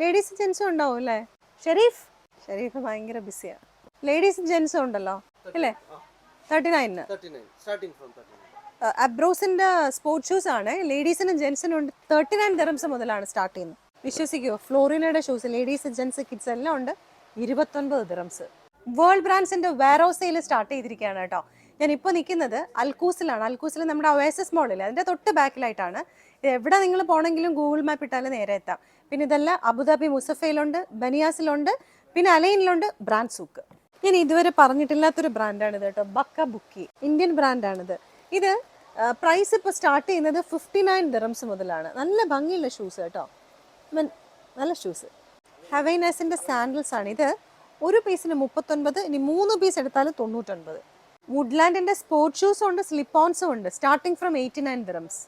Ladies ജെൻസും ഉണ്ടാവും അല്ലേ? ഷെരീഫ്? ഷെരീഫ് ഭയങ്കര ബിസിയാണ് ലേഡീസ് ജെൻസും ഉണ്ടല്ലോ അല്ലേ? തേർട്ടി നയനിന് അബ്രോസിന്റെ സ്പോർട്സ് ഷൂസ് ആണ്. ലേഡീസിനും ജെൻസിനും ഉണ്ട്. തേർട്ടി നയൻ ദറംസ് മുതലാണ് സ്റ്റാർട്ട് ചെയ്യുന്നത്. വിശ്വസിക്കുമോ ഫ്ലോറിനയുടെ ഷൂസ് ലേഡീസ് ജെൻസ് കിഡ്സ് എല്ലാം ഉണ്ട്. ഇരുപത്തൊൻപത് ദിറംസ് വേൾഡ് ബ്രാൻഡ്സിന്റെ വെയർ സെയിൽ സ്റ്റാർട്ട് ചെയ്തിരിക്കുകയാണ് കേട്ടോ. ഞാൻ ഇപ്പോൾ നിൽക്കുന്നത് അൽക്കൂസിലാണ്. അൽക്കൂസിൽ നമ്മുടെ ഒയസസ് മോളിൽ അതിന്റെ തൊട്ട് ബാക്കിലായിട്ടാണ്. എവിടെ നിങ്ങൾ പോകണമെങ്കിലും ഗൂഗിൾ മാപ്പ് ഇട്ടാൽ നേരെ എത്താം. പിന്നെ ഇതെല്ലാം അബുദാബി മുസഫയിലുണ്ട് ബനിയാസിലുണ്ട് പിന്നെ അലൈനിലുണ്ട് ബ്രാൻഡ് സൂക്ക് ഞാൻ ഇതുവരെ പറഞ്ഞിട്ടില്ലാത്തൊരു ബ്രാൻഡാണിത് കേട്ടോ. ബക്ക ബുക്കി ഇന്ത്യൻ ബ്രാൻഡാണിത് ഇത് പ്രൈസ് ഇപ്പോൾ സ്റ്റാർട്ട് ചെയ്യുന്നത് ഫിഫ്റ്റി നയൻ ദിറംസ് മുതലാണ്. നല്ല ഭംഗിയുള്ള ഷൂസ് കേട്ടോ. നല്ല ഷൂസ് ഹവൈനസിന്റെ സാൻഡൽസ് ആണ്. ഇത് ഒരു പീസിന് മുപ്പത്തൊൻപത് ഇനി മൂന്ന് പീസ് എടുത്താൽ തൊണ്ണൂറ്റൊൻപത്. വുഡ്ലാൻഡിന്റെ സ്പോർട്സ് ഷൂസും ഉണ്ട് സ്ലിപ്പ് ഓൺസും ഉണ്ട്. Starting from eighty nine dirhams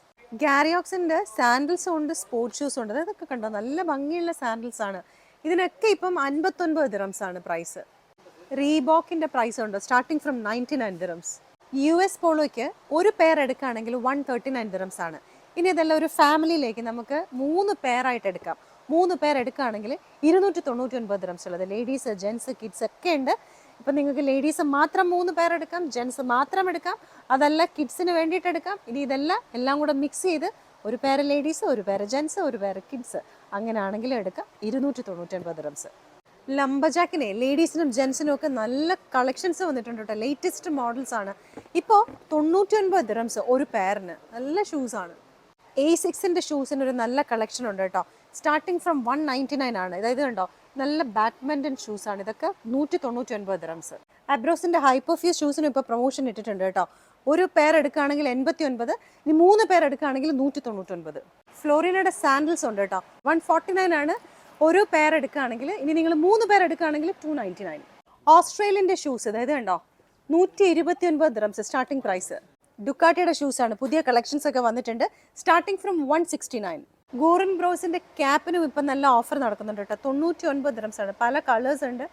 ഗാരിയോക്സിന്റെ സാൻഡിൽസും ഉണ്ട് സ്പോർട്സ് ഷൂസും ഉണ്ട്. അതൊക്കെ കണ്ടോ? നല്ല ഭംഗിയുള്ള സാൻഡിൽസ് ആണ്. ഇതിനൊക്കെ ഇപ്പം അൻപത്തൊൻപത് ദിറംസ് ആണ് പ്രൈസ് റീബോക്കിന്റെ പ്രൈസ് ഉണ്ട് starting from ninety nine dirhams U S പോളോയ്ക്ക് ഒരു പെയർ എടുക്കുകയാണെങ്കിൽ വൺ തേർട്ടി നയൻ ദിറംസ് ആണ്. ഇനി ഇതെല്ലാം ഒരു ഫാമിലിയിലേക്ക് നമുക്ക് മൂന്ന് പെയറായിട്ട് എടുക്കാം. മൂന്ന് പേർ എടുക്കുകയാണെങ്കിൽ ഇരുന്നൂറ്റി തൊണ്ണൂറ്റി ഒൻപത് ദിറംസ് ഉള്ളത്. ലേഡീസ് ജെൻസ് കിഡ്സ് ഒക്കെ ഉണ്ട്. ഇപ്പം നിങ്ങൾക്ക് ലേഡീസ് മാത്രം മൂന്ന് പേർ എടുക്കാം ജെൻസ് മാത്രം എടുക്കാം. അതല്ല കിഡ്സിന് വേണ്ടിയിട്ട് എടുക്കാം. ഇനി ഇതെല്ലാം എല്ലാം കൂടെ മിക്സ് ചെയ്ത് ഒരു പേര് ലേഡീസ് ഒരു പേര് ജെൻസ് ഒരു പേര് കിഡ്സ് അങ്ങനെയാണെങ്കിലും എടുക്കാം. ഇരുന്നൂറ്റി തൊണ്ണൂറ്റി ഒൻപത് ദിറംസ് ലംബജാക്കിനെ ലേഡീസിനും ജെൻസിനും ഒക്കെ നല്ല കളക്ഷൻസ് വന്നിട്ടുണ്ട് കേട്ടോ. ലേറ്റസ്റ്റ് മോഡൽസ് ആണ്. ഇപ്പോൾ തൊണ്ണൂറ്റി ഒൻപത് ദിറംസ് ഒരു പെയറിന് നല്ല ഷൂസാണ് എ സിക്സിന്റെ ഷൂസിന് ഒരു നല്ല കളക്ഷൻ ഉണ്ട് കേട്ടോ. Starting from one ninety nine ആണ്. ഇതായത് കണ്ടോ നല്ല ബാഡ്മിന്റൺ ഷൂസ് ആണ്. ഇതൊക്കെ നൂറ്റി തൊണ്ണൂറ്റി ഒൻപത് റംസ് അബ്രോസിന്റെ ഹൈപ്പോഫിയസ് ഷൂസിന് ഇപ്പോൾ പ്രൊമോഷൻ ഇട്ടിട്ടുണ്ട് കേട്ടോ. ഒരു പേർ എടുക്കുകയാണെങ്കിൽ എൺപത്തി ഒൻപത് ഇനി മൂന്ന് പേർ എടുക്കുകയാണെങ്കിൽ നൂറ്റി തൊണ്ണൂറ്റി ഒൻപത് ഫ്ലോറിനയുടെ സാൻഡിൽസ് ഉണ്ട് കേട്ടോ. വൺ ഫോർട്ടി നയൻ ആണ്. ഒരു പേർ എടുക്കുകയാണെങ്കിൽ ഇനി നിങ്ങൾ മൂന്ന് പേർ എടുക്കുകയാണെങ്കിൽ ടു നയന്റി നയൻ ഓസ്ട്രേലിയന്റെ ഷൂസ് അതായത് കണ്ടോ നൂറ്റി ഇരുപത്തി ഒൻപത് റംസ് സ്റ്റാർട്ടിംഗ് പ്രൈസ് ഡുക്കാട്ടിയുടെ ഷൂസാണ് പുതിയ കളക്ഷൻസ് ഒക്കെ വന്നിട്ടുണ്ട്. Starting from one sixty nine Guérin ബ്രോസിന്റെ ക്യാപ്പിനും ഇപ്പം നല്ല ഓഫർ നടക്കുന്നുണ്ട് കേട്ടോ. തൊണ്ണൂറ്റി ഒൻപത് ദിറംസ് ആണ്. പല കളേഴ്സ് ഉണ്ട്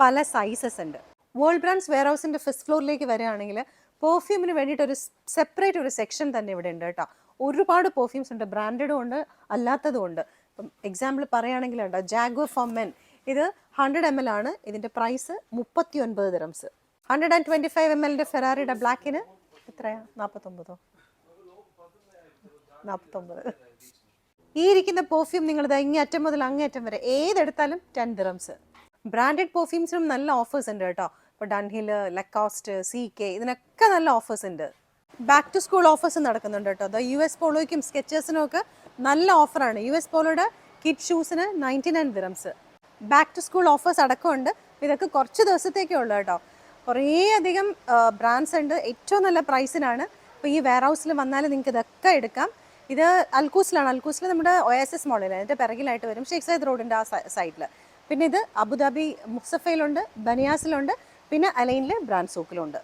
പല സൈസസ് ഉണ്ട്. വേൾഡ് ബ്രാൻഡ്സ് വെയർ ഹൗസിന്റെ ഫസ്റ്റ് ഫ്ലോറിലേക്ക് വരികയാണെങ്കിൽ പെർഫ്യൂമിന് വേണ്ടിയിട്ട് ഒരു സെപ്പറേറ്റ് ഒരു സെക്ഷൻ തന്നെ ഇവിടെ ഉണ്ട് കേട്ടോ. ഒരുപാട് പെർഫ്യൂംസ് ഉണ്ട് ബ്രാൻഡഡും ഉണ്ട് അല്ലാത്തതും ഉണ്ട്. ഇപ്പം എക്സാമ്പിൾ പറയുകയാണെങ്കിൽ ഉണ്ടോ ജാഗോ ഫോർ മെൻ ഇത് ഹൺഡ്രഡ് എം എൽ ആണ്. ഇതിന്റെ പ്രൈസ് മുപ്പത്തി ഒൻപത് dirhams hundred and twenty five M എല്ലിന്റെ ഫെറാറിയുടെ ബ്ലാക്കിന് എത്രയാ? നാൽപ്പത്തൊമ്പതോ നാൽപ്പത്തൊമ്പത് ഈ ഇരിക്കുന്ന പെർഫ്യൂം നിങ്ങൾ ഇങ്ങേ അറ്റം മുതൽ അങ്ങേ അറ്റം വരെ ഏതെടുത്താലും ടെൻ ദിറംസ് ബ്രാൻഡഡ് പെർഫ്യൂംസിനും നല്ല ഓഫേഴ്സ് ഉണ്ട് കേട്ടോ. ഇപ്പോൾ ഡൺഹിൽ ലക്കോസ്റ്റ് സി കെ ഇതിനൊക്കെ നല്ല ഓഫേഴ്സ് ഉണ്ട്. ബാക്ക് ടു സ്കൂൾ ഓഫേഴ്സ് നടക്കുന്നുണ്ട് കേട്ടോ. അത് യു എസ് പോളോയ്ക്കും സ്കെച്ചേഴ്സിനും ഒക്കെ നല്ല ഓഫറാണ് യു എസ് പോളോയുടെ kid ഷൂസിന് ninety nine dirhams back to school offers അടക്കമുണ്ട്. ഇതൊക്കെ കുറച്ച് ദിവസത്തേക്കേ ഉള്ളൂ കേട്ടോ. കുറേ അധികം ബ്രാൻഡ്സ് ഉണ്ട്. ഏറ്റവും നല്ല പ്രൈസിനാണ് അപ്പോൾ ഈ വെയർ ഹൗസിൽ വന്നാൽ നിങ്ങൾക്ക് ഇതൊക്കെ എടുക്കാം. ഇത് അൽക്കൂസിലാണ്. അൽക്കൂസിൽ നമ്മുടെ ഒ എസ് എസ് മോളിൽ അതിന്റെ പിറകിലായിട്ട് വരും ഷെയ്ഖ് സൈദ് റോഡിന്റെ ആ സൈഡിൽ പിന്നെ ഇത് അബുദാബി മുസഫയിലുണ്ട് ബനിയാസിലുണ്ട് പിന്നെ അലൈനിൽ ബ്രാൻഡ് സൂക്കിലുണ്ട്